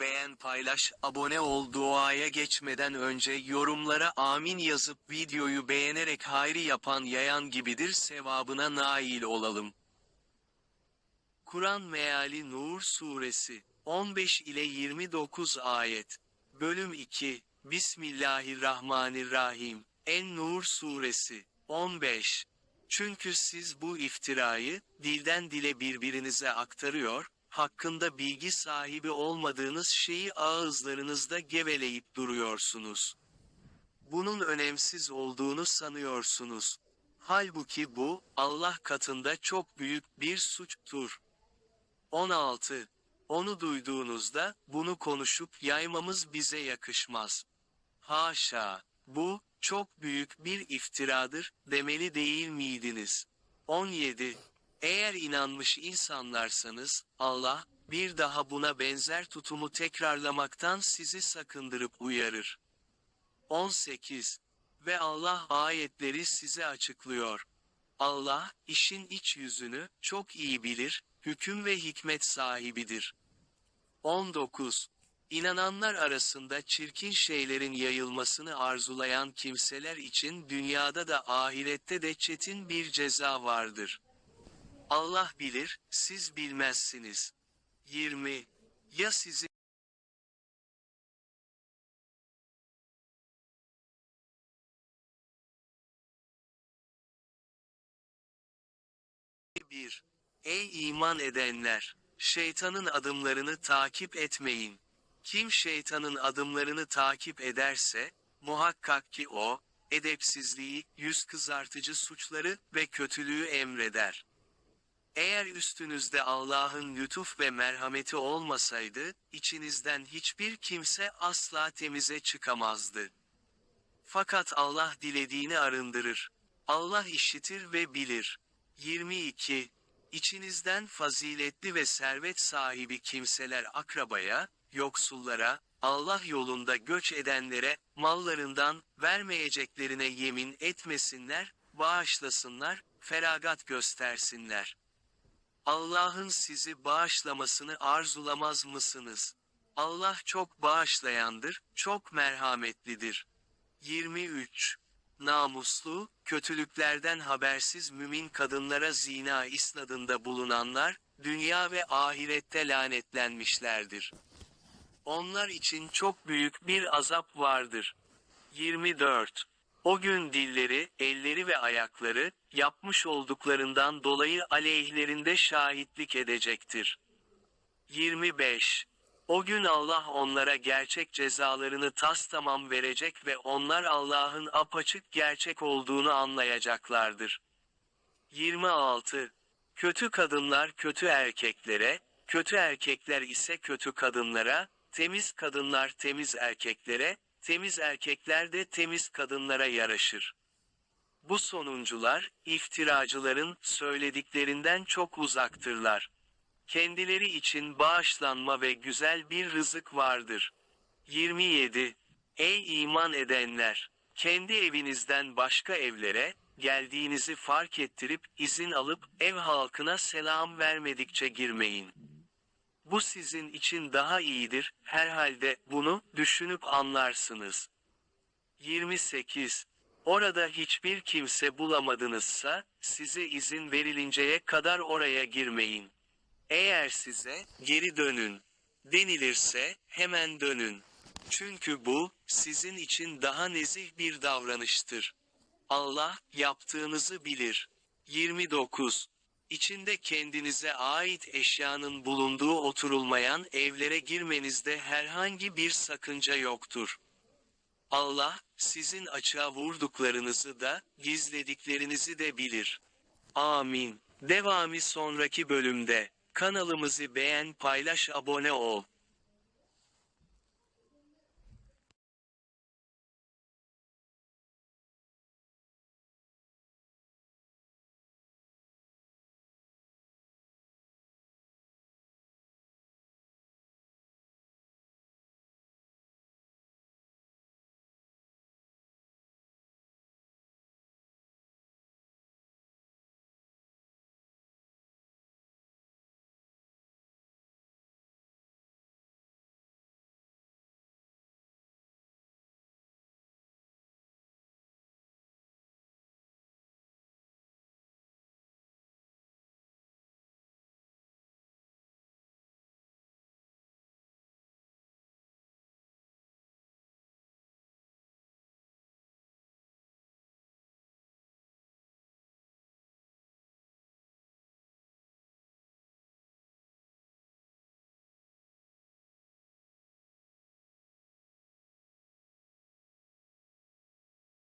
beğen paylaş abone ol duaya geçmeden önce yorumlara amin yazıp videoyu beğenerek hayri yapan yayan gibidir sevabına nail olalım. Kur'an Meali Nur Suresi 15 ile 29 ayet Bölüm 2 Bismillahirrahmanirrahim En-Nur Suresi 15 Çünkü siz bu iftirayı dilden dile birbirinize aktarıyor, hakkında bilgi sahibi olmadığınız şeyi ağızlarınızda geveleyip duruyorsunuz. Bunun önemsiz olduğunu sanıyorsunuz. Halbuki bu, Allah katında çok büyük bir suçtur. 16. Onu duyduğunuzda, bunu konuşup yaymamız bize yakışmaz. Haşa! Bu, çok büyük bir iftiradır, demeli değil miydiniz? 17. Eğer inanmış insanlarsanız, Allah, bir daha buna benzer tutumu tekrarlamaktan sizi sakındırıp uyarır. 18. Ve Allah ayetleri size açıklıyor. Allah, işin iç yüzünü, çok iyi bilir, hüküm ve hikmet sahibidir. 19. İnananlar arasında çirkin şeylerin yayılmasını arzulayan kimseler için dünyada da ahirette de çetin bir ceza vardır. Allah bilir, siz bilmezsiniz. 20. Ya sizi bir. Ey iman edenler! Şeytanın adımlarını takip etmeyin. Kim şeytanın adımlarını takip ederse, muhakkak ki o, edepsizliği, yüz kızartıcı suçları ve kötülüğü emreder. Eğer üstünüzde Allah'ın lütuf ve merhameti olmasaydı, içinizden hiçbir kimse asla temize çıkamazdı. Fakat Allah dilediğini arındırır. Allah işitir ve bilir. 22. İçinizden faziletli ve servet sahibi kimseler akrabaya, yoksullara, Allah yolunda göç edenlere, mallarından, vermeyeceklerine yemin etmesinler, bağışlasınlar, feragat göstersinler. Allah'ın sizi bağışlamasını arzulamaz mısınız? Allah çok bağışlayandır, çok merhametlidir. 23. Namuslu, kötülüklerden habersiz mümin kadınlara zina isnadında bulunanlar, dünya ve ahirette lanetlenmişlerdir. Onlar için çok büyük bir azap vardır. 24. O gün dilleri, elleri ve ayakları, yapmış olduklarından dolayı aleyhlerinde şahitlik edecektir. 25. O gün Allah onlara gerçek cezalarını tas tamam verecek ve onlar Allah'ın apaçık gerçek olduğunu anlayacaklardır. 26. Kötü kadınlar kötü erkeklere, kötü erkekler ise kötü kadınlara, temiz kadınlar temiz erkeklere, temiz erkekler de temiz kadınlara yaraşır. Bu sonuncular, iftiracıların söylediklerinden çok uzaktırlar. Kendileri için bağışlanma ve güzel bir rızık vardır. 27. Ey iman edenler! Kendi evinizden başka evlere, geldiğinizi fark ettirip, izin alıp, ev halkına selam vermedikçe girmeyin. Bu sizin için daha iyidir, herhalde bunu düşünüp anlarsınız. 28. Orada hiçbir kimse bulamadınızsa, size izin verilinceye kadar oraya girmeyin. Eğer size, geri dönün, denilirse, hemen dönün. Çünkü bu, sizin için daha nezih bir davranıştır. Allah, yaptığınızı bilir. 29. İçinde kendinize ait eşyanın bulunduğu oturulmayan evlere girmenizde herhangi bir sakınca yoktur. Allah, sizin açığa vurduklarınızı da, gizlediklerinizi de bilir. Amin. Devamı sonraki bölümde. Kanalımızı beğen, paylaş, abone ol.